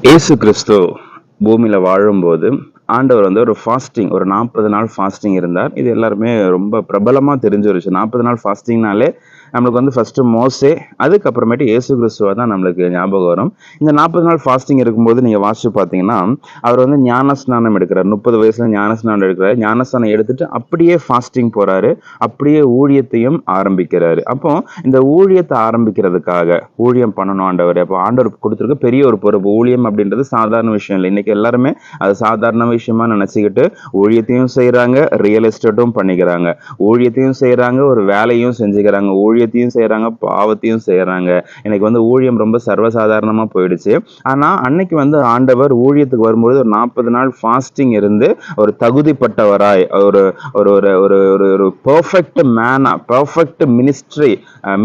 இயேசு கிறிஸ்து பூமியில் வாழும்போது ஆண்டவர் வந்து ஒரு ஃபாஸ்டிங் ஒரு நாற்பது நாள் ஃபாஸ்டிங் இருந்தார். இது எல்லாருமே ரொம்ப பிரபலமாக தெரிஞ்சிருச்சு நாற்பது நாள் ஃபாஸ்டிங்னாலே நம்மளுக்கு வந்து ஃபஸ்ட்டு மோசே அதுக்கப்புறமேட்டு இயேசு கிறிஸ்துவை தான் நம்மளுக்கு ஞாபகம் வரும். இந்த நாற்பது நாள் ஃபாஸ்டிங் இருக்கும்போது நீங்கள் வாசிச்சு பார்த்தீங்கன்னா அவர் வந்து ஞானஸ்நானம் எடுக்கிறார். முப்பது வயசுல ஞானஸ்நானம் எடுக்கிறார். ஞானஸ்நானம் எடுத்துட்டு அப்படியே ஃபாஸ்டிங் போகிறாரு அப்படியே ஊழியத்தையும் ஆரம்பிக்கிறாரு. அப்போ இந்த ஊழியத்தை ஆரம்பிக்கிறதுக்காக ஊழியம் பண்ணணும் ஆண்டவர். அப்போ ஆண்டவர் கொடுத்துருக்க பெரிய ஒரு பொறுப்பு. ஊழியம் அப்படின்றது சாதாரண விஷயம் இல்லை. இன்றைக்கி எல்லாருமே அது சாதாரண விஷயமா நினச்சிக்கிட்டு ஊழியத்தையும் செய்கிறாங்க ரியல் எஸ்டேட்டும் பண்ணிக்கிறாங்க. ஊழியத்தையும் செய்கிறாங்க ஒரு வேலையும் செஞ்சுக்கிறாங்க. ஊழியத்தையும் செய்யறாங்க பாவத்தையும் செய்யறாங்க இன்னைக்கு வந்து ஊழியம் ரொம்ப சர்வசாதாரணமாக போயிடுச்சு. ஆனா அன்னைக்கு வந்து ஆண்டவர் ஊழியத்துக்கு வரும்பொழுது ஒரு நாற்பது நாள் ஃபாஸ்டிங் இருந்து ஒரு தகுதிப்பட்டவராய் ஒரு ஒரு ஒரு ஒரு ஒரு ஒரு பெர்ஃபெக்ட் மேனா பர்ஃபெக்ட் மினிஸ்ட்ரி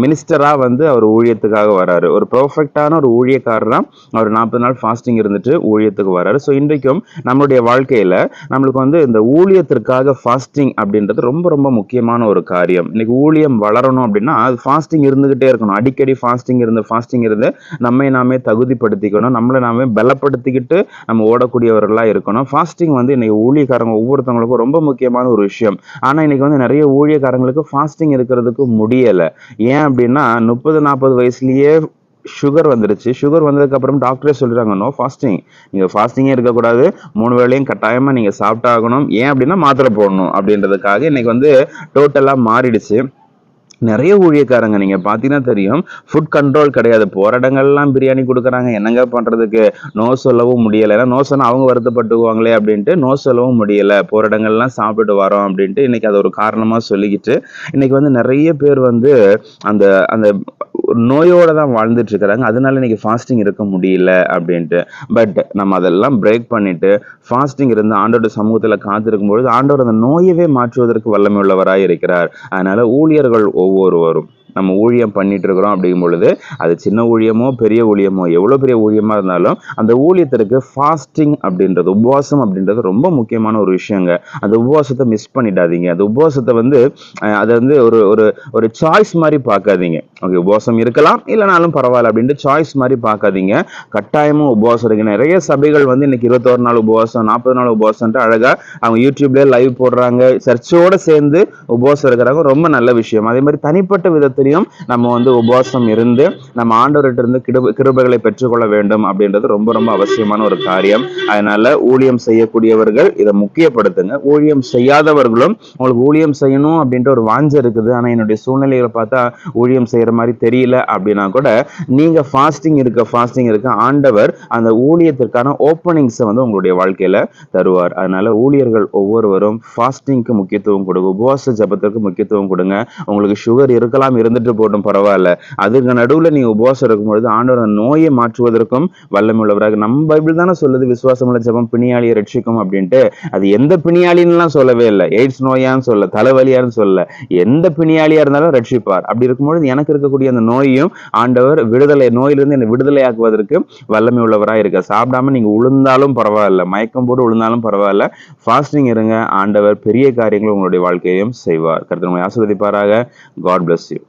மினிஸ்டரா வந்து அவர் ஊழியத்துக்காக வராரு. ஒரு பர்ஃபெக்டான ஒரு ஊழியக்காரராக அவர் நாற்பது நாள் ஃபாஸ்டிங் இருந்துட்டு ஊழியத்துக்கு வராரு. ஸோ இன்றைக்கும் நம்மளுடைய வாழ்க்கையில நம்மளுக்கு வந்து இந்த ஊழியத்திற்காக ஃபாஸ்டிங் அப்படின்றது ரொம்ப ரொம்ப முக்கியமான ஒரு காரியம். இன்னைக்கு ஊழியம் வளரணும் அப்படின்னா அது ஃபாஸ்டிங் இருந்துகிட்டே இருக்கணும். அடிக்கடி ஃபாஸ்டிங் இருந்து ஃபாஸ்டிங் இருந்து நம்மை நாமே தகுதிப்படுத்திக்கணும். நம்மளை நாமே பலப்படுத்திக்கிட்டு நம்ம ஓடக்கூடியவர்களாக இருக்கணும். ஃபாஸ்டிங் வந்து இன்னைக்கு ஊழியக்காரங்க ஒவ்வொருத்தவங்களுக்கும் ரொம்ப முக்கியமான ஒரு விஷயம். ஆனால் இன்னைக்கு வந்து நிறைய ஊழியக்காரங்களுக்கு ஃபாஸ்டிங் இருக்கிறதுக்கு முடியலை. ஏன் அப்படின்னா முப்பது நாற்பது வயசுலேயே சுகர் வந்துருச்சு. சுகர் வந்ததுக்கப்புறம் டாக்டரே சொல்லிடுறாங்க நோ ஃபாஸ்டிங் நீங்கள் ஃபாஸ்டிங்கே இருக்கக்கூடாது. மூணு வேளையும் கட்டாயமாக நீங்கள் சாப்பிட்டாகணும் ஏன் அப்படின்னா மாத்திரை போடணும். அப்படின்றதுக்காக இன்னைக்கு வந்து டோட்டலாக மாறிடுச்சு. நிறைய ஊழியக்காரங்க நீங்க பாத்தீங்கன்னா தெரியும் ஃபுட் கண்ட்ரோல் கிடையாது. போற இடங்கள்லாம் பிரியாணி கொடுக்குறாங்க. என்னங்க பண்றதுக்கு? நோ சொல்லவும் முடியலை. ஏன்னா நோ சொன்னால் அவங்க வருத்தப்பட்டுக்குவாங்களே அப்படின்ட்டு நோ சொல்லவும் முடியலை. போற இடங்கள்லாம் சாப்பிட்டு வரோம் அப்படின்ட்டு இன்னைக்கு அது ஒரு காரணமாக சொல்லிக்கிட்டு இன்னைக்கு வந்து நிறைய பேர் வந்து அந்த அந்த நோயோடு தான் வாழ்ந்துட்டு இருக்கிறாங்க. அதனால இன்னைக்கு ஃபாஸ்டிங் இருக்க முடியல அப்படின்ட்டு. பட் நம்ம அதெல்லாம் பிரேக் பண்ணிட்டு ஃபாஸ்டிங் இருந்து ஆண்டோட சமூகத்துல காத்திருக்கும் பொழுது ஆண்டோட அந்த நோயவே மாற்றுவதற்கு வல்லமை உள்ளவராக இருக்கிறார். அதனால ஊழியர்கள் ஒவ்வொருவரும். நம்ம ஊழியம் பண்ணிட்டு இருக்கிறோம் அப்படிங்கும் பொழுது அது சின்ன ஊழியமோ பெரிய ஊழியமோ எவ்வளோ பெரிய ஊழியமா இருந்தாலும் அந்த ஊழியத்திற்கு ஃபாஸ்டிங் அப்படின்றது உபவாசம் அப்படின்றது ரொம்ப முக்கியமான ஒரு விஷயங்க. அந்த உபவாசத்தை மிஸ் பண்ணிடாதீங்க. அந்த உபவாசத்தை வந்து அதை வந்து ஒரு ஒரு ஒரு சாய்ஸ் மாதிரி பார்க்காதீங்க. ஓகே உபவாசம் இருக்கலாம் இல்லைனாலும் பரவாயில்ல அப்படின்ட்டு சாய்ஸ் மாதிரி பார்க்காதீங்க. கட்டாயமும் உபவாசம் இருக்கு. நிறைய சபைகள் வந்து இன்னைக்கு இருபத்தோரு நாள் உபவாசம் நாற்பது நாள் உபவாசம்ட்டு அழகாக அவங்க யூடியூப்ல லைவ் போடுறாங்க. சர்ச்சோட சேர்ந்து உபவாசம் இருக்கிறாங்க ரொம்ப நல்ல விஷயம். அதே மாதிரி தனிப்பட்ட தெரியும் நம்ம வந்து உபவாசம் இருந்து நம்ம ஆண்டவர்கிட்ட இருந்து கிருபைகளை பெற்றுக்கொள்ள வேண்டும் அப்படின்றது ரொம்ப ரொம்ப அவசியமான ஒரு காரியம். அதனால ஊழியம் செய்யக்கூடியவர்கள் இதை முக்கியப்படுத்துங்க. ஊழியம் செய்யாதவர்களும் உங்களுக்கு ஊழியம் செய்யணும் அப்படின்ற ஒரு வாஞ்சை இருக்குது. ஆனா என்னுடைய சூழ்நிலைகளை பார்த்தா ஊழியம் செய்யற மாதிரி தெரியல அப்படின்னா கூட நீங்க ஃபாஸ்டிங் இருக்க ஃபாஸ்டிங் இருக்க ஆண்டவர் அந்த ஊழியத்திற்கான ஓப்பனிங்ஸை வந்து உங்களுடைய வாழ்க்கையில தருவார். அதனால ஊழியர்கள் ஒவ்வொருவரும் ஃபாஸ்டிங்க்கு முக்கியத்துவம் கொடுங்க. உபவாச ஜபத்திற்கு முக்கியத்துவம் கொடுங்க. உங்களுக்கு சுகர் இருக்கலாம் இருந்துட்டு போட்டும் பரவாயில்ல. அதுக்கு நடுவுல நீங்க உபவாசம் இருக்கும்பொழுது ஆண்டவர் அந்த நோயை மாற்றுவதற்கும் வல்லமுள்ளவராக நம்ம பைபிள் தானே சொல்லுது விசுவாசமுள்ள ஜபம் பிணியாளியை ரட்சிக்கும் அப்படின்ட்டு. அது எந்த பிணியாளின்லாம் சொல்லவே இல்லை. எய்ட்ஸ் நோயான்னு சொல்ல தலைவலியான்னு சொல்ல எந்த பிணியாளியா இருந்தாலும் ரட்சிப்பார். அப்படி இருக்கும்பொழுது எனக்கு இருக்கக்கூடிய அந்த நோயையும் ஆண்டவர் விடுதலை நோயிலிருந்து என்னை விடுதலையாக்குவதற்கு வல்லமை உள்ளவராக இருக்க சாப்பிடாம நீங்க உளுந்தாலும் பரவாயில்ல. மயக்கம் போட்டு உளுந்தாலும் பரவாயில்ல. ஃபாஸ்டிங் இருங்க. ஆண்டவர் பெரிய காரியங்கள் உங்களுடைய வாழ்க்கையையும் செய்வார். கருத்து உங்களை ஆசிர்வதிப்பாராக. God bless you